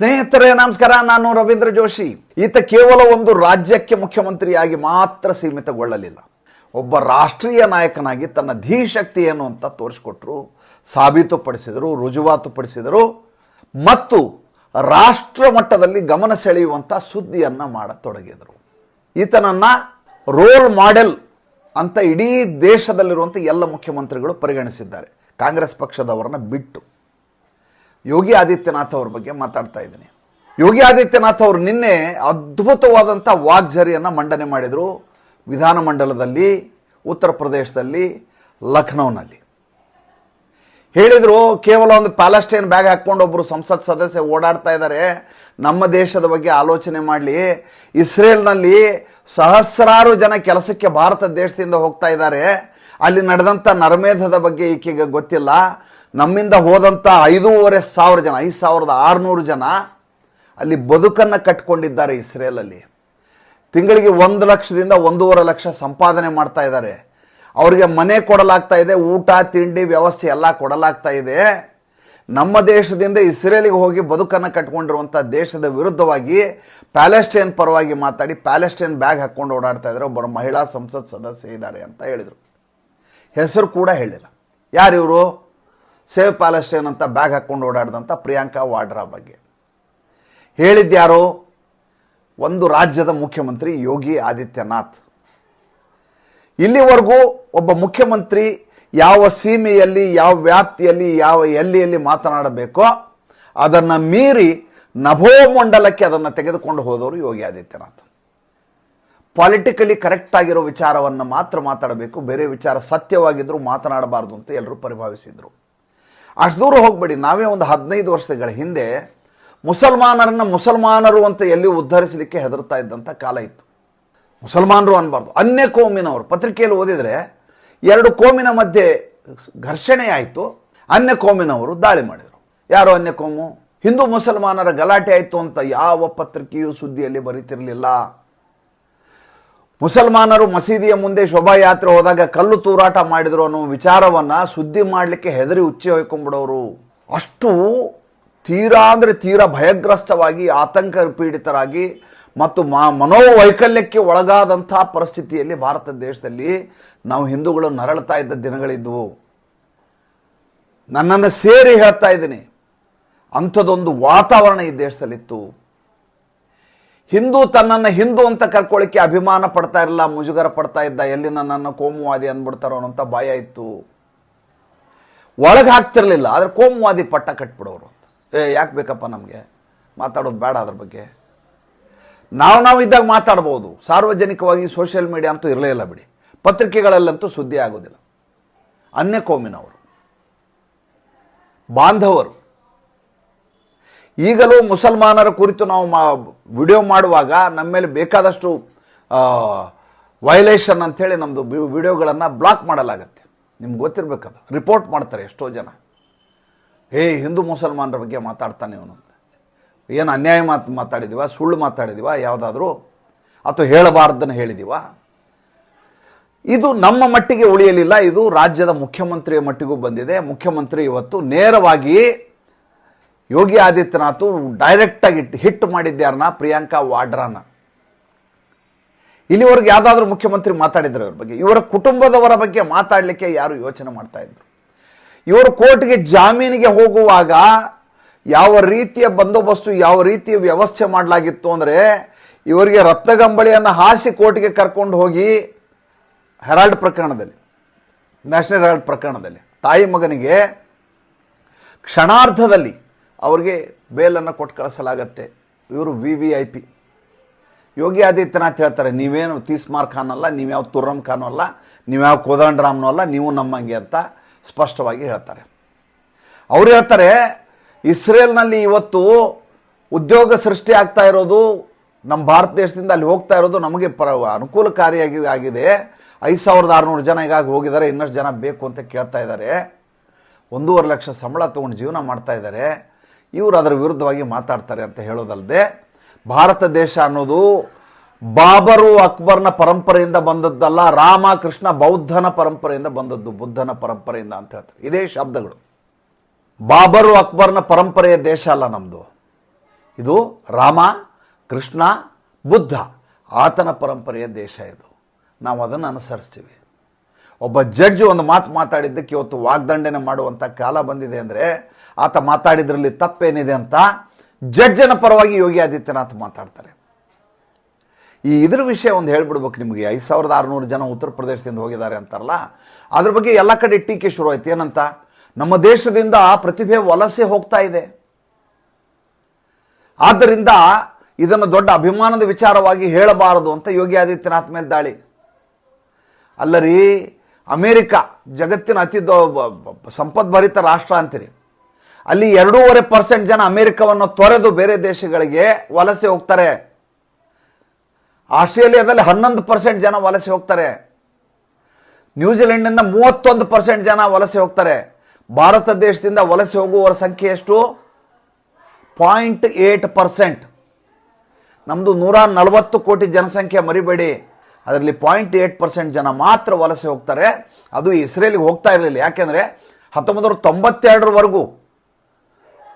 ಸ್ನೇಹಿತರೇ, ನಮಸ್ಕಾರ. ನಾನು ರವೀಂದ್ರ ಜೋಶಿ. ಈತ ಕೇವಲ ಒಂದು ರಾಜ್ಯಕ್ಕೆ ಮುಖ್ಯಮಂತ್ರಿಯಾಗಿ ಮಾತ್ರ ಸೀಮಿತಗೊಳ್ಳಲಿಲ್ಲ. ಒಬ್ಬ ರಾಷ್ಟ್ರೀಯ ನಾಯಕನಾಗಿ ತನ್ನ ಧೀಶಕ್ತಿ ಏನು ಅಂತ ತೋರಿಸ್ಕೊಟ್ರು, ಸಾಬೀತುಪಡಿಸಿದರು, ರುಜುವಾತುಪಡಿಸಿದರು, ಮತ್ತು ರಾಷ್ಟ್ರ ಮಟ್ಟದಲ್ಲಿ ಗಮನ ಸೆಳೆಯುವಂಥ ಸುದ್ದಿಯನ್ನು ಮಾಡತೊಡಗಿದರು. ಈತನನ್ನು ರೋಲ್ ಮಾಡೆಲ್ ಅಂತ ಇಡೀ ದೇಶದಲ್ಲಿರುವಂಥ ಎಲ್ಲ ಮುಖ್ಯಮಂತ್ರಿಗಳು ಪರಿಗಣಿಸಿದ್ದಾರೆ. ಕಾಂಗ್ರೆಸ್ ಪಕ್ಷದವರನ್ನ ಬಿಟ್ಟು. ಯೋಗಿ ಆದಿತ್ಯನಾಥ್ ಅವ್ರ ಬಗ್ಗೆ ಮಾತಾಡ್ತಾ ಇದ್ದೀನಿ. ಯೋಗಿ ಆದಿತ್ಯನಾಥ್ ಅವರು ನಿನ್ನೆ ಅದ್ಭುತವಾದಂಥ ವಾಗ್ಝರಿಯನ್ನು ಮಂಡನೆ ಮಾಡಿದರು. ವಿಧಾನಮಂಡಲದಲ್ಲಿ ಉತ್ತರ ಪ್ರದೇಶದಲ್ಲಿ, ಲಖನೌನಲ್ಲಿ. ಹೇಳಿದರು, ಕೇವಲ ಒಂದು ಪ್ಯಾಲೆಸ್ಟೈನ್ ಬ್ಯಾಗ್ ಹಾಕ್ಕೊಂಡು ಒಬ್ಬರು ಸಂಸತ್ ಸದಸ್ಯ ಓಡಾಡ್ತಾ ಇದ್ದಾರೆ ನಮ್ಮ ದೇಶದ ಬಗ್ಗೆ ಆಲೋಚನೆ ಮಾಡಲಿ. ಇಸ್ರೇಲ್ನಲ್ಲಿ ಸಹಸ್ರಾರು ಜನ ಕೆಲಸಕ್ಕೆ ಭಾರತ ದೇಶದಿಂದ ಹೋಗ್ತಾ ಇದ್ದಾರೆ ಅಲ್ಲಿ ನಡೆದಂಥ ನರಮೇಧದ ಬಗ್ಗೆ ಈಕೆಗೆ ಗೊತ್ತಿಲ್ಲ. ನಮ್ಮಿಂದ ಹೋದಂಥ ಐದೂವರೆ ಸಾವಿರ ಜನ, ಐದು ಸಾವಿರದ ಆರುನೂರು ಜನ ಅಲ್ಲಿ ಬದುಕನ್ನು ಕಟ್ಕೊಂಡಿದ್ದಾರೆ ಇಸ್ರೇಲಲ್ಲಿ. ತಿಂಗಳಿಗೆ ಒಂದು ಲಕ್ಷದಿಂದ ಒಂದೂವರೆ ಲಕ್ಷ ಸಂಪಾದನೆ ಮಾಡ್ತಾ ಇದ್ದಾರೆ. ಅವರಿಗೆ ಮನೆ ಕೊಡಲಾಗ್ತಾ ಇದೆ, ಊಟ, ತಿಂಡಿ, ವ್ಯವಸ್ಥೆ ಎಲ್ಲ ಕೊಡಲಾಗ್ತಾ ಇದೆ. ನಮ್ಮ ದೇಶದಿಂದ ಇಸ್ರೇಲಿಗೆ ಹೋಗಿ ಬದುಕನ್ನು ಕಟ್ಕೊಂಡಿರುವಂಥ ದೇಶದ ವಿರುದ್ಧವಾಗಿ ಪ್ಯಾಲೆಸ್ಟೈನ್ ಪರವಾಗಿ ಮಾತಾಡಿ, ಪ್ಯಾಲೆಸ್ಟೈನ್ ಬ್ಯಾಗ್ ಹಾಕ್ಕೊಂಡು ಓಡಾಡ್ತಾ ಇದ್ದಾರೆ. ಒಬ್ಬರು ಮಹಿಳಾ ಸಂಸತ್ ಸದಸ್ಯ ಇದ್ದಾರೆ ಅಂತ ಹೇಳಿದರು. ಹೆಸರು ಕೂಡ ಹೇಳಿಲ್ಲ. ಯಾರಿವರು ಸೇವ್ ಪ್ಯಾಲೆಸ್ಟೈನ್ ಅಂತ ಬ್ಯಾಗ್ ಹಾಕ್ಕೊಂಡು ಓಡಾಡಿದಂಥ ಪ್ರಿಯಾಂಕಾ ವಾಡ್ರಾ ಬಗ್ಗೆ. ಹೇಳಿದ್ಯಾರೋ ಒಂದು ರಾಜ್ಯದ ಮುಖ್ಯಮಂತ್ರಿ ಯೋಗಿ ಆದಿತ್ಯನಾಥ್. ಇಲ್ಲಿವರೆಗೂ ಒಬ್ಬ ಮುಖ್ಯಮಂತ್ರಿ ಯಾವ ಸೀಮೆಯಲ್ಲಿ, ಯಾವ ವ್ಯಾಪ್ತಿಯಲ್ಲಿ, ಯಾವ ಎಲ್ಲಿಯಲ್ಲಿ ಮಾತನಾಡಬೇಕೋ ಅದನ್ನು ಮೀರಿ ನಭೋಮಂಡಲಕ್ಕೆ ಅದನ್ನು ತೆಗೆದುಕೊಂಡು ಹೋದವರು ಯೋಗಿ ಆದಿತ್ಯನಾಥ್. ಪಾಲಿಟಿಕಲಿ ಕರೆಕ್ಟ್ ಆಗಿರೋ ವಿಚಾರವನ್ನು ಮಾತ್ರ ಮಾತಾಡಬೇಕು. ಬೇರೆ ವಿಚಾರ ಸತ್ಯವಾಗಿದ್ದರೂ ಮಾತನಾಡಬಾರ್ದು ಅಂತ ಎಲ್ಲರೂ ಪರಿಭಾವಿಸಿದರು. ಅಷ್ಟು ದೂರ ಹೋಗಬೇಡಿ. ನಾವೇ ಒಂದು ಹದಿನೈದು ವರ್ಷಗಳ ಹಿಂದೆ ಮುಸಲ್ಮಾನರನ್ನು ಮುಸಲ್ಮಾನರು ಅಂತ ಎಲ್ಲಿ ಉದ್ಧರಿಸಲಿಕ್ಕೆ ಹೆದರ್ತಾ ಇದ್ದಂಥ ಕಾಲ ಇತ್ತು. ಮುಸಲ್ಮಾನರು ಅನ್ನಬಾರ್ದು ಅನ್ಯ ಕೋಮಿನವರು. ಪತ್ರಿಕೆಯಲ್ಲಿ ಓದಿದರೆ ಎರಡು ಕೋಮಿನ ಮಧ್ಯೆ ಘರ್ಷಣೆ ಆಯಿತು. ಅನ್ಯ ಕೋಮಿನವರು ದಾಳಿ ಮಾಡಿದರು. ಯಾರು ಅನ್ಯ ಕೋಮು? ಹಿಂದೂ ಮುಸಲ್ಮಾನರ ಗಲಾಟೆ ಆಯಿತು ಅಂತ ಯಾವ ಪತ್ರಿಕೆಯೂ ಸುದ್ದಿಯಲ್ಲಿ ಬರೀತಿರಲಿಲ್ಲ. ಮುಸಲ್ಮಾನರು ಮಸೀದಿಯ ಮುಂದೆ ಶೋಭಾಯಾತ್ರೆ ಹೋದಾಗ ಕಲ್ಲು ತೂರಾಟ ಮಾಡಿದ್ರು ಅನ್ನೋ ವಿಚಾರವನ್ನ ಸುದ್ದಿ ಮಾಡಲಿಕ್ಕೆ ಹೆದರಿ ಉಚ್ಚಿ ಹೊಯ್ಕೊಂಡ್ಬಿಡೋರು ಅಷ್ಟು ತೀರಾ ಅಂದರೆ ತೀರಾ ಭಯಗ್ರಸ್ತವಾಗಿ, ಆತಂಕ ಪೀಡಿತರಾಗಿ ಮತ್ತು ಮಾ ಮನೋವೈಕಲ್ಯಕ್ಕೆ ಒಳಗಾದಂಥ ಪರಿಸ್ಥಿತಿಯಲ್ಲಿ ಭಾರತ ದೇಶದಲ್ಲಿ ನಾವು ಹಿಂದೂಗಳು ನರಳ್ತಾ ಇದ್ದ ದಿನಗಳಿದ್ವು. ನನ್ನನ್ನು ಸೇರಿ ಹೇಳ್ತಾ ಇದ್ದೀನಿ. ಅಂಥದ್ದೊಂದು ವಾತಾವರಣ ಈ ದೇಶದಲ್ಲಿತ್ತು. ಹಿಂದೂ ತನ್ನನ್ನು ಹಿಂದೂ ಅಂತ ಕರ್ಕೊಳ್ಳಿಕ್ಕೆ ಅಭಿಮಾನ ಪಡ್ತಾ ಇರಲಿಲ್ಲ ಮುಜುಗರ ಪಡ್ತಾ ಇದ್ದ, ಎಲ್ಲಿ ನನ್ನನ್ನು ಕೋಮುವಾದಿ ಅಂದ್ಬಿಡ್ತಾರೋ ಅನ್ನೋಂಥ ಭಯ ಇತ್ತು. ಒಳಗೆ ಹಾಕ್ತಿರ್ಲಿಲ್ಲ, ಆದರೆ ಕೋಮುವಾದಿ ಪಟ್ಟ ಕಟ್ಬಿಡೋರು ಏ, ಯಾಕೆ ಬೇಕಪ್ಪ ನಮಗೆ? ಮಾತಾಡೋದು ಬೇಡ ಅದ್ರ ಬಗ್ಗೆ. ನಾವು ನಾವು ಇದ್ದಾಗ ಮಾತಾಡ್ಬೋದು. ಸಾರ್ವಜನಿಕವಾಗಿ ಸೋಷಿಯಲ್ ಮೀಡಿಯಾ ಅಂತೂ ಇರಲೇ ಇಲ್ಲ ಬಿಡಿ. ಪತ್ರಿಕೆಗಳಲ್ಲಂತೂ ಸುದ್ದಿ ಆಗೋದಿಲ್ಲ. ಅನ್ಯ ಕೋಮಿನವರು ಬಾಂಧವರು. ಈಗಲೂ ಮುಸಲ್ಮಾನರ ಕುರಿತು ನಾವು ಮಾ ವಿಡಿಯೋ ಮಾಡುವಾಗ ನಮ್ಮ ಮೇಲೆ ಬೇಕಾದಷ್ಟು ವೈಲೇಷನ್ ಅಂಥೇಳಿ ನಮ್ಮದು ವಿಡಿಯೋಗಳನ್ನು ಬ್ಲಾಕ್ ಮಾಡಲಾಗತ್ತೆ. ನಿಮ್ಗೆ ಗೊತ್ತಿರಬೇಕದು. ರಿಪೋರ್ಟ್ ಮಾಡ್ತಾರೆ ಎಷ್ಟೋ ಜನ. ಹೇ, ಹಿಂದೂ ಮುಸಲ್ಮಾನರ ಬಗ್ಗೆ ಮಾತಾಡ್ತಾನೆ ಇವನು ಏನು ಅನ್ಯಾಯ ಮಾತು, ಮಾತಾಡಿದೀವ? ಸುಳ್ಳು ಮಾತಾಡಿದೀವ? ಯಾವುದಾದ್ರೂ? ಅಥವಾ ಹೇಳಬಾರ್ದನ್ನು ಹೇಳಿದೀವ? ಇದು ನಮ್ಮ ಮಟ್ಟಿಗೆ ಉಳಿಯಲಿಲ್ಲ. ಇದು ರಾಜ್ಯದ ಮುಖ್ಯಮಂತ್ರಿಯ ಮಟ್ಟಿಗೂ ಬಂದಿದೆ. ಮುಖ್ಯಮಂತ್ರಿ ಇವತ್ತು ನೇರವಾಗಿ ಯೋಗಿ ಆದಿತ್ಯನಾಥ್ ಡೈರೆಕ್ಟಾಗಿ ಹಿಟ್ ಮಾಡಿದ್ಯಾರನ್ನ ಪ್ರಿಯಾಂಕಾ ವಾಡ್ರಾನ. ಇಲ್ಲಿವರೆಗೆ ಯಾವುದಾದ್ರೂ ಮುಖ್ಯಮಂತ್ರಿ ಮಾತಾಡಿದ್ರು ಇವ್ರ ಬಗ್ಗೆ. ಇವರ ಕುಟುಂಬದವರ ಬಗ್ಗೆ ಮಾತಾಡಲಿಕ್ಕೆ ಯಾರು ಯೋಚನೆ ಮಾಡ್ತಾ ಇದ್ರು. ಇವರು ಕೋರ್ಟ್ಗೆ ಜಾಮೀನಿಗೆ ಹೋಗುವಾಗ ಯಾವ ರೀತಿಯ ಬಂದೋಬಸ್ತು, ಯಾವ ರೀತಿಯ ವ್ಯವಸ್ಥೆ ಮಾಡಲಾಗಿತ್ತು ಅಂದರೆ ಇವರಿಗೆ ರತ್ನಗಂಬಳಿಯನ್ನು ಹಾಸಿ ಕೋರ್ಟ್ಗೆ ಕರ್ಕೊಂಡು ಹೋಗಿ ಹೆರಾಲ್ಡ್ ಪ್ರಕರಣದಲ್ಲಿ, ನ್ಯಾಷನಲ್ ಹೆರಾಲ್ಡ್ ಪ್ರಕರಣದಲ್ಲಿ ತಾಯಿ ಮಗನಿಗೆ ಕ್ಷಣಾರ್ಧದಲ್ಲಿ ಅವ್ರಿಗೆ ಬೇಲನ್ನು ಕೊಟ್ಟು ಕಳಿಸಲಾಗತ್ತೆ. ಇವರು V V I P Yogi Adityanath ಹೇಳ್ತಾರೆ, ನೀವೇನು ತೀಸ್ಮಾರ್ ಖಾನ್ ಅಲ್ಲ ನೀವ್ಯಾವ ತುರ್ರಮ್ ಖಾನು ಅಲ್ಲ ನೀವ್ಯಾವ ಕೋದಂಡರಾಮ್ನೂ ಅಲ್ಲ, ನೀವು ನಮ್ಮಂಗೆ ಅಂತ ಸ್ಪಷ್ಟವಾಗಿ ಹೇಳ್ತಾರೆ. ಅವ್ರು ಹೇಳ್ತಾರೆ, ಇಸ್ರೇಲ್ನಲ್ಲಿ ಇವತ್ತು ಉದ್ಯೋಗ ಸೃಷ್ಟಿ ಆಗ್ತಾ ಇರೋದು ನಮ್ಮ ಭಾರತ ದೇಶದಿಂದ ಅಲ್ಲಿ ಹೋಗ್ತಾ ಇರೋದು ನಮಗೆ ಪರ ಅನುಕೂಲಕಾರಿಯಾಗಿ ಆಗಿದೆ. ಐದು ಸಾವಿರದ ಆರುನೂರು ಜನ ಈಗಾಗಿ ಹೋಗಿದ್ದಾರೆ, ಇನ್ನಷ್ಟು ಜನ ಬೇಕು ಅಂತ ಕೇಳ್ತಾ ಇದ್ದಾರೆ. ಒಂದೂವರೆ ಲಕ್ಷ ಸಂಬಳ ತೊಗೊಂಡು ಜೀವನ ಮಾಡ್ತಾ ಇದ್ದಾರೆ. ಇವರು ಅದರ ವಿರುದ್ಧವಾಗಿ ಮಾತಾಡ್ತಾರೆ ಅಂತ ಹೇಳೋದಲ್ಲದೆ ಭಾರತ ದೇಶ ಅನ್ನೋದು ಬಾಬರು ಅಕ್ಬರ್ನ ಪರಂಪರೆಯಿಂದ ಬಂದದ್ದಲ್ಲ, ರಾಮ ಕೃಷ್ಣ ಬೌದ್ಧನ ಪರಂಪರೆಯಿಂದ ಬಂದದ್ದು, ಬುದ್ಧನ ಪರಂಪರೆಯಿಂದ ಅಂತ ಹೇಳ್ತಾರೆ. ಇದೇ ಶಬ್ದಗಳು. ಬಾಬರು ಅಕ್ಬರ್ನ ಪರಂಪರೆಯ ದೇಶ ಅಲ್ಲ ನಮ್ಮದು ಇದು ರಾಮ, ಕೃಷ್ಣ, ಬುದ್ಧ, ಆತನ ಪರಂಪರೆಯ ದೇಶ ಇದು. ನಾವು ಅದನ್ನು ಅನುಸರಿಸ್ತೀವಿ. ಒಬ್ಬ ಜಡ್ಜ್ ಒಂದು ಮಾತು ಮಾತಾಡಿದ್ದಕ್ಕೆ ಇವತ್ತು ವಾಗ್ದಂಡನೆ ಮಾಡುವಂಥ ಕಾಲ ಬಂದಿದೆ ಅಂದರೆ ಆತ ಮಾತಾಡಿದ್ರಲ್ಲಿ ತಪ್ಪೇನಿದೆ ಅಂತ ಜಡ್ಜನ ಪರವಾಗಿ ಯೋಗಿ ಆದಿತ್ಯನಾಥ್ ಮಾತಾಡ್ತಾರೆ. ಈ ಇದ್ರ ವಿಷಯ ಒಂದು ಹೇಳ್ಬಿಡ್ಬೇಕು ನಿಮಗೆ. ಐದು ಸಾವಿರದ ಆರುನೂರು ಜನ ಉತ್ತರ ಪ್ರದೇಶದಿಂದ ಹೋಗಿದ್ದಾರೆ ಅಂತಾರಲ್ಲ, ಅದ್ರ ಬಗ್ಗೆ ಎಲ್ಲ ಕಡೆ ಟೀಕೆ ಶುರು ಆಯ್ತು. ಏನಂತ? ನಮ್ಮ ದೇಶದಿಂದ ಪ್ರತಿಭೆ ವಲಸೆ ಹೋಗ್ತಾ ಇದೆ. ಆದ್ದರಿಂದ ಇದನ್ನು ದೊಡ್ಡ ಅಭಿಮಾನದ ವಿಚಾರವಾಗಿ ಹೇಳಬಾರದು ಅಂತ ಯೋಗಿ ಆದಿತ್ಯನಾಥ್ ಮೇಲೆ ದಾಳಿ ಅಲ್ಲರಿ ಅಮೇರಿಕ ಜಗತ್ತಿನ ಅತಿ ಸಂಪದ್ಭರಿತ ರಾಷ್ಟ್ರ ಅಂತೀರಿ. ಅಲ್ಲಿ ಎರಡೂವರೆ ಪರ್ಸೆಂಟ್ ಜನ ಅಮೇರಿಕವನ್ನು ತೊರೆದು ಬೇರೆ ದೇಶಗಳಿಗೆ ವಲಸೆ ಹೋಗ್ತಾರೆ. ಆಸ್ಟ್ರೇಲಿಯಾದಲ್ಲಿ ಹನ್ನೊಂದು ಪರ್ಸೆಂಟ್ ಜನ ವಲಸೆ ಹೋಗ್ತಾರೆ. ನ್ಯೂಜಿಲೆಂಡ್ನಿಂದ ಮೂವತ್ತೊಂದು ಪರ್ಸೆಂಟ್ ಜನ ವಲಸೆ ಹೋಗ್ತಾರೆ. ಭಾರತ ದೇಶದಿಂದ ವಲಸೆ ಹೋಗುವವರ ಸಂಖ್ಯೆ ಎಷ್ಟು? Point eight percent. ನಮ್ಮದು ನೂರ ನಲವತ್ತು ಕೋಟಿ ಜನಸಂಖ್ಯೆ ಮರಿಬೇಡಿ. ಅದರಲ್ಲಿ ಪಾಯಿಂಟ್ ಏಟ್ ಪರ್ಸೆಂಟ್ ಜನ ಮಾತ್ರ ವಲಸೆ ಹೋಗ್ತಾರೆ. ಅದು ಇಸ್ರೇಲಿಗೆ ಹೋಗ್ತಾ ಇರಲಿಲ್ಲ. ಯಾಕೆಂದರೆ ಹತ್ತೊಂಬತ್ತು ನೂರ ತೊಂಬತ್ತೆರಡರವರೆಗೂ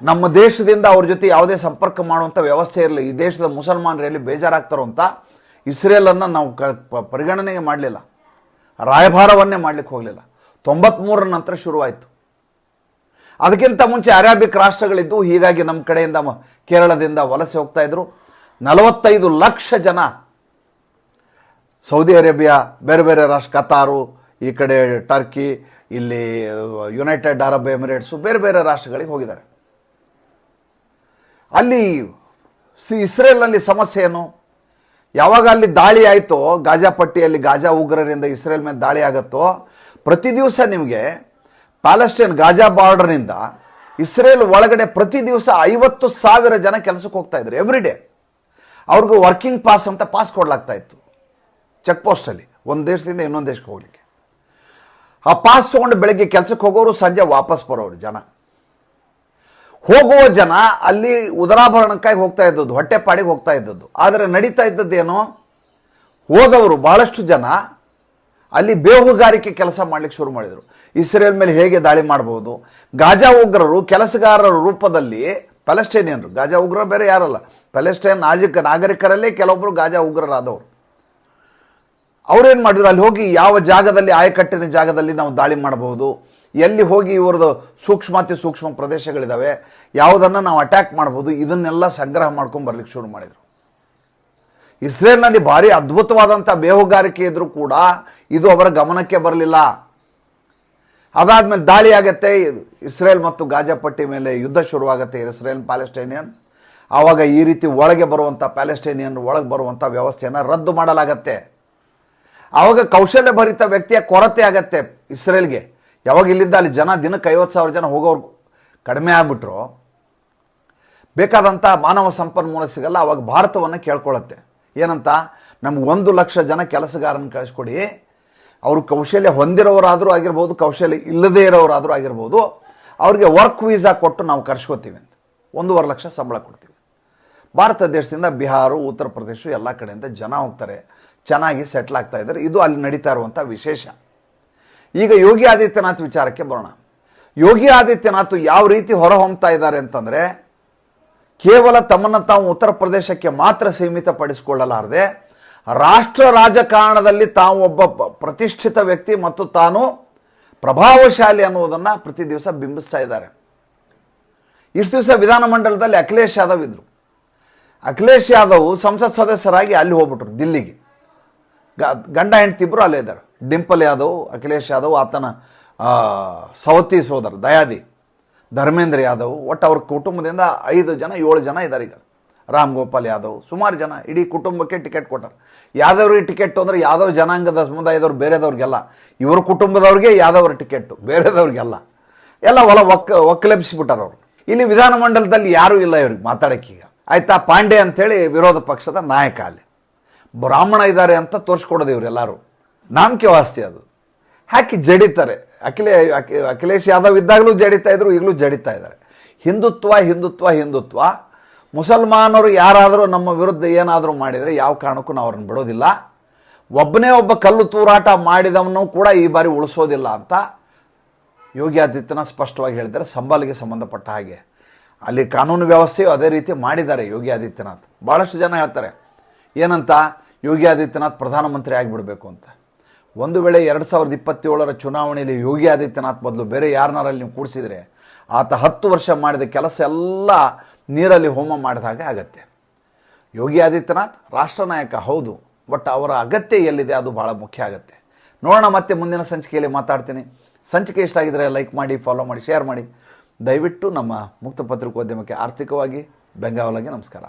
ನಮ್ಮ ದೇಶದಿಂದ ಅವ್ರ ಜೊತೆ ಯಾವುದೇ ಸಂಪರ್ಕ ಮಾಡುವಂಥ ವ್ಯವಸ್ಥೆ ಇರಲಿಲ್ಲ ಈ ದೇಶದ ಮುಸಲ್ಮಾನರಲ್ಲಿ ಬೇಜಾರಾಗ್ತಾರೋ ಅಂತ ಇಸ್ರೇಲನ್ನು ನಾವು ಕ ಪರಿಗಣನೆಗೆ ಮಾಡಲಿಲ್ಲ. ರಾಯಭಾರವನ್ನೇ ಮಾಡಲಿಕ್ಕೆ ಹೋಗಲಿಲ್ಲ. ತೊಂಬತ್ಮೂರರ ನಂತರ ಶುರುವಾಯಿತು. ಅದಕ್ಕಿಂತ ಮುಂಚೆ ಅರೇಬಿಕ್ ರಾಷ್ಟ್ರಗಳಿದ್ದು ಹೀಗಾಗಿ ನಮ್ಮ ಕಡೆಯಿಂದ ಕೇರಳದಿಂದ ವಲಸೆ ಹೋಗ್ತಾ ಇದ್ರು. ನಲವತ್ತೈದು ಲಕ್ಷ ಜನ ಸೌದಿ ಅರೇಬಿಯಾ, ಬೇರೆ ಬೇರೆ ರಾಷ್ಟ್ರ, ಕತಾರು, ಈ ಕಡೆ ಟರ್ಕಿ, ಇಲ್ಲಿ, ಯುನೈಟೆಡ್ ಅರಬ್ ಎಮಿರೇಟ್ಸು, ಬೇರೆ ಬೇರೆ ರಾಷ್ಟ್ರಗಳಿಗೆ ಹೋಗಿದ್ದಾರೆ. ಅಲ್ಲಿ ಸಿ, ಇಸ್ರೇಲ್ನಲ್ಲಿ ಸಮಸ್ಯೆ ಏನು? ಯಾವಾಗ ಅಲ್ಲಿ ದಾಳಿ ಆಯಿತೋ, ಗಾಜಾ ಪಟ್ಟಿಯಲ್ಲಿ ಗಾಜಾ ಉಗ್ರರಿಂದ ಇಸ್ರೇಲ್ ಮೇಲೆ ದಾಳಿ ಆಗುತ್ತೋ, ಪ್ರತಿ ದಿವಸ ನಿಮಗೆ ಪ್ಯಾಲೆಸ್ಟೈನ್ ಗಾಜಾ ಬಾರ್ಡರ್ನಿಂದ ಇಸ್ರೇಲ್ ಒಳಗಡೆ ಪ್ರತಿ ದಿವಸ ಐವತ್ತು ಸಾವಿರ ಜನ ಕೆಲಸಕ್ಕೆ ಹೋಗ್ತಾ ಇದ್ರು ಎವ್ರಿ ಡೇ ಅವ್ರಿಗೂ ವರ್ಕಿಂಗ್ ಪಾಸ್ ಅಂತ ಪಾಸ್ ಕೊಡ್ಲಾಗ್ತಾ ಇತ್ತು. ಚೆಕ್ ಪೋಸ್ಟಲ್ಲಿ ಒಂದು ದೇಶದಿಂದ ಇನ್ನೊಂದು ದೇಶಕ್ಕೆ ಹೋಗ್ಲಿಕ್ಕೆ. ಆ ಪಾಸ್ ತೊಗೊಂಡು ಬೆಳಗ್ಗೆ ಕೆಲಸಕ್ಕೆ ಹೋಗೋರು ಸಂಜೆ ವಾಪಸ್ ಬರೋರು ಜನ. ಹೋಗುವ ಜನ ಅಲ್ಲಿ ಉದರಾಭರಣಕ್ಕಾಗಿ ಹೋಗ್ತಾ ಇದ್ದದ್ದು ಹೊಟ್ಟೆಪಾಡಿಗೆ ಹೋಗ್ತಾ ಇದ್ದದ್ದು. ಆದರೆ ನಡೀತಾ ಇದ್ದದ್ದೇನು ಹೋದವರು ಭಾಳಷ್ಟು ಜನ ಅಲ್ಲಿ ಬೇಹುಗಾರಿಕೆ ಕೆಲಸ ಮಾಡ್ಲಿಕ್ಕೆ ಶುರು ಮಾಡಿದರು. ಇಸ್ರೇಲ್ ಮೇಲೆ ಹೇಗೆ ದಾಳಿ ಮಾಡಬಹುದು ಗಾಜಾ ಉಗ್ರರು ಕೆಲಸಗಾರರ ರೂಪದಲ್ಲಿ ಪ್ಯಾಲೆಸ್ಟೈನಿಯನ್ರು ಗಾಜಾ ಉಗ್ರರು ಬೇರೆ ಯಾರಲ್ಲ ಪ್ಯಾಲೆಸ್ಟೈನ್ ನಾಜಿಕ ನಾಗರಿಕರಲ್ಲೇ ಕೆಲವೊಬ್ಬರು ಗಾಜಾ ಉಗ್ರರಾದವರು. ಅವ್ರೇನು ಮಾಡಿದ್ರು? ಅಲ್ಲಿ ಹೋಗಿ ಯಾವ ಜಾಗದಲ್ಲಿ ಆಯಕಟ್ಟಿನ ಜಾಗದಲ್ಲಿ ನಾವು ದಾಳಿ ಮಾಡಬಹುದು? ಎಲ್ಲಿ ಹೋಗಿ ಇವ್ರದ್ದು ಸೂಕ್ಷ್ಮಾತಿ ಸೂಕ್ಷ್ಮ ಪ್ರದೇಶಗಳಿದ್ದಾವೆ ಯಾವುದನ್ನು ನಾವು ಅಟ್ಯಾಕ್ ಮಾಡ್ಬೋದು ಇದನ್ನೆಲ್ಲ ಸಂಗ್ರಹ ಮಾಡ್ಕೊಂಡು ಬರಲಿಕ್ಕೆ ಶುರು ಮಾಡಿದರು. ಇಸ್ರೇಲ್ನಲ್ಲಿ ಭಾರಿ ಅದ್ಭುತವಾದಂಥ ಬೇಹುಗಾರಿಕೆ ಇದ್ದರೂ ಕೂಡ ಇದು ಅವರ ಗಮನಕ್ಕೆ ಬರಲಿಲ್ಲ. ಅದಾದ್ಮೇಲೆ ದಾಳಿ ಆಗತ್ತೆ. ಇಸ್ರೇಲ್ ಮತ್ತು ಗಾಜಾಪಟ್ಟಿ ಮೇಲೆ ಯುದ್ಧ ಶುರುವಾಗುತ್ತೆ ಇಸ್ರೇಲ್ ಪ್ಯಾಲೆಸ್ಟೈನಿಯನ್ ಆವಾಗ ಈ ರೀತಿ ಒಳಗೆ ಬರುವಂಥ ಪ್ಯಾಲೆಸ್ಟೈನಿಯನ್ ಒಳಗೆ ಬರುವಂಥ ವ್ಯವಸ್ಥೆಯನ್ನು ರದ್ದು ಮಾಡಲಾಗತ್ತೆ. ಆವಾಗ ಕೌಶಲ್ಯ ಭರಿತ ವ್ಯಕ್ತಿಯ ಕೊರತೆ ಆಗತ್ತೆ ಇಸ್ರೇಲ್ಗೆ. ಯಾವಾಗ ಇಲ್ಲಿಂದ ಅಲ್ಲಿ ಜನ ದಿನಕ್ಕೆ ಐವತ್ತು ಸಾವಿರ ಜನ ಹೋಗೋರು ಕಡಿಮೆ ಆಗ್ಬಿಟ್ರು ಬೇಕಾದಂಥ ಮಾನವ ಸಂಪನ್ಮೂಲ ಸಿಗಲ್ಲ, ಅವಾಗ ಭಾರತವನ್ನು ಕೇಳ್ಕೊಳ್ಳುತ್ತೆ ಏನಂತ? ನಮ್ಗೆ ಒಂದು ಲಕ್ಷ ಜನ ಕೆಲಸಗಾರನ ಕಳಿಸ್ಕೊಡಿ. ಅವರು ಕೌಶಲ್ಯ ಹೊಂದಿರೋರಾದರೂ ಆಗಿರ್ಬೋದು, ಕೌಶಲ್ಯ ಇಲ್ಲದೇ ಇರೋರಾದರೂ ಆಗಿರ್ಬೋದು, ಅವ್ರಿಗೆ ವರ್ಕ್ ವೀಸಾ ಕೊಟ್ಟು ನಾವು ಕರ್ಸ್ಕೊತೀವಿ ಅಂತ. ಒಂದೂವರೆ ಲಕ್ಷ ಸಂಬಳ ಕೊಡ್ತೀವಿ. ಭಾರತ ದೇಶದಿಂದ ಬಿಹಾರ, ಉತ್ತರ ಪ್ರದೇಶ ಎಲ್ಲ ಕಡೆಯಿಂದ ಜನ ಹೋಗ್ತಾರೆ. ಚೆನ್ನಾಗಿ ಸೆಟ್ಲ್ ಆಗ್ತಾ ಇದ್ದಾರೆ. ಇದು ಅಲ್ಲಿ ನಡೀತಾ ಇರುವಂಥ ವಿಶೇಷ. ಈಗ ಯೋಗಿ ಆದಿತ್ಯನಾಥ್ ವಿಚಾರಕ್ಕೆ ಬರೋಣ. ಯೋಗಿ ಆದಿತ್ಯನಾಥ್ ಯಾವ ರೀತಿ ಹೊರಹೊಮ್ತಾ ಇದ್ದಾರೆ ಅಂತಂದರೆ, ಕೇವಲ ತಮ್ಮನ್ನು ತಾವು ಉತ್ತರ ಪ್ರದೇಶಕ್ಕೆ ಮಾತ್ರ ಸೀಮಿತಪಡಿಸಿಕೊಳ್ಳಲಾರದೆ, ರಾಷ್ಟ್ರ ರಾಜಕಾರಣದಲ್ಲಿ ತಾವು ಒಬ್ಬ ಪ್ರತಿಷ್ಠಿತ ವ್ಯಕ್ತಿ ಮತ್ತು ತಾನು ಪ್ರಭಾವಶಾಲಿ ಅನ್ನುವುದನ್ನು ಪ್ರತಿ ದಿವಸ ಬಿಂಬಿಸ್ತಾ ಇದ್ದಾರೆ. ಇಷ್ಟು ದಿವಸ ವಿಧಾನಮಂಡಲದಲ್ಲಿ ಅಖಿಲೇಶ್ ಯಾದವ್ ಇದ್ದರು ಅಖಿಲೇಶ್ ಯಾದವ್ ಸಂಸತ್ ಸದಸ್ಯರಾಗಿ ಅಲ್ಲಿ ಹೋಗ್ಬಿಟ್ರು, ದಿಲ್ಲಿಗೆ. ಗಂಡ ಹೆಂಡ್ತಿಬ್ಬರು ಅಲ್ಲೇ ಇದ್ದಾರೆ. ಡಿಂಪಲ್ ಯಾದವ್, ಅಖಿಲೇಶ್ ಯಾದವ್, ಆತನ ಸವತಿ ಸೋದರ ದಯಾದಿ, ಧರ್ಮೇಂದ್ರ ಯಾದವ್, ಒಟ್ಟು ಅವ್ರ ಕುಟುಂಬದಿಂದ ಐದು ಜನ, ಏಳು ಜನ ಇದ್ದಾರೆ ಈಗ. ರಾಮ್ ಗೋಪಾಲ್ ಯಾದವ್, ಸುಮಾರು ಜನ, ಇಡೀ ಕುಟುಂಬಕ್ಕೆ ಟಿಕೆಟ್ ಕೊಟ್ಟರು. ಯಾದವ್ರಿಗೆ ಟಿಕೆಟ್ ಅಂದರೆ ಯಾದವ್ ಜನಾಂಗದ ಸಮುದಾಯದವ್ರು, ಬೇರೆದವ್ರಿಗೆಲ್ಲ. ಇವ್ರ ಕುಟುಂಬದವ್ರಿಗೆ ಯಾದವ್ರ ಟಿಕೆಟ್ಟು, ಬೇರೆದವ್ರಿಗೆಲ್ಲ. ಎಲ್ಲ ಹೊಲ ಒಕ್ಕ, ಒಕ್ಕಲೆಬ್ಸಿಬಿಟ್ಟಾರ ಅವರು. ಇಲ್ಲಿ ವಿಧಾನಮಂಡಲದಲ್ಲಿ ಯಾರೂ ಇಲ್ಲ ಇವ್ರಿಗೆ ಮಾತಾಡೋಕ್ಕೀಗ ಆಯ್ತಾ, ಪಾಂಡೆ ಅಂಥೇಳಿ ವಿರೋಧ ಪಕ್ಷದ ನಾಯಕ ಅಲ್ಲಿ. ಬ್ರಾಹ್ಮಣ ಇದ್ದಾರೆ ಅಂತ ತೋರಿಸ್ಕೊಡೋದು ಇವರೆಲ್ಲರೂ. ನಾಮಕೆ ವಾಸ್ತಿ ಅದು. ಹಾಕಿ ಜಡಿತಾರೆ. ಅಖಿಲೇ, ಅಖಿ- ಅಖಿಲೇಶ್ ಯಾದವ್ ಇದ್ದಾಗಲೂ ಜಡಿತಾ ಇದ್ರು, ಈಗಲೂ ಜಡಿತಾ ಇದ್ದಾರೆ. ಹಿಂದುತ್ವ ಹಿಂದುತ್ವ ಹಿಂದುತ್ವ. ಮುಸಲ್ಮಾನರು ಯಾರಾದರೂ ನಮ್ಮ ವಿರುದ್ಧ ಏನಾದರೂ ಮಾಡಿದರೆ ಯಾವ ಕಾರಣಕ್ಕೂ ನಾವು ಅವ್ರನ್ನ ಬಿಡೋದಿಲ್ಲ. ಒಬ್ಬನೇ ಒಬ್ಬ ಕಲ್ಲು ತೂರಾಟ ಮಾಡಿದವನು ಕೂಡ ಈ ಬಾರಿ ಉಳಿಸೋದಿಲ್ಲ ಅಂತ ಯೋಗಿ ಆದಿತ್ಯನಾಥ್ ಸ್ಪಷ್ಟವಾಗಿ ಹೇಳಿದ್ದಾರೆ. ಸಂಬಾಲಿಗೆ ಸಂಬಂಧಪಟ್ಟ ಹಾಗೆ. ಅಲ್ಲಿ ಕಾನೂನು ವ್ಯವಸ್ಥೆಯು ಅದೇ ರೀತಿ ಮಾಡಿದ್ದಾರೆ ಯೋಗಿ ಆದಿತ್ಯನಾಥ್. ಭಾಳಷ್ಟು ಜನ ಹೇಳ್ತಾರೆ, ಏನಂತ? ಯೋಗಿ ಆದಿತ್ಯನಾಥ್ ಪ್ರಧಾನಮಂತ್ರಿ ಆಗಿಬಿಡಬೇಕು ಅಂತ. ಒಂದು ವೇಳೆ ಎರಡು ಸಾವಿರದ ಇಪ್ಪತ್ತೇಳರ ಚುನಾವಣೆಯಲ್ಲಿ ಯೋಗಿ ಆದಿತ್ಯನಾಥ್ ಬದಲು ಬೇರೆ ಯಾರನ್ನಾರಲ್ಲಿ ನೀವು ಕೂಡಿಸಿದರೆ, ಆತ ಹತ್ತು ವರ್ಷ ಮಾಡಿದ ಕೆಲಸ ಎಲ್ಲ ನೀರಲ್ಲಿ ಹೋಮ ಮಾಡಿದಾಗ ಆಗತ್ತೆ. ಯೋಗಿ ಆದಿತ್ಯನಾಥ್ ರಾಷ್ಟ್ರ ನಾಯಕ ಹೌದು, ಬಟ್ ಅವರ ಅಗತ್ಯ ಎಲ್ಲಿದೆ ಅದು ಭಾಳ ಮುಖ್ಯ ಆಗುತ್ತೆ. ನೋಡೋಣ ಮತ್ತೆ ಮುಂದಿನ ಸಂಚಿಕೆಯಲ್ಲಿ ಮಾತಾಡ್ತೀನಿ. ಸಂಚಿಕೆ ಇಷ್ಟ ಆಗಿದ್ರೆ ಲೈಕ್ ಮಾಡಿ, ಫಾಲೋ ಮಾಡಿ, ಶೇರ್ ಮಾಡಿ. ದಯವಿಟ್ಟು ನಮ್ಮ ಮುಕ್ತ ಪತ್ರಿಕೋದ್ಯಮಕ್ಕೆ ಆರ್ಥಿಕವಾಗಿ ಬೆಂಗಾವಲಾಗಿ ನಮಸ್ಕಾರ.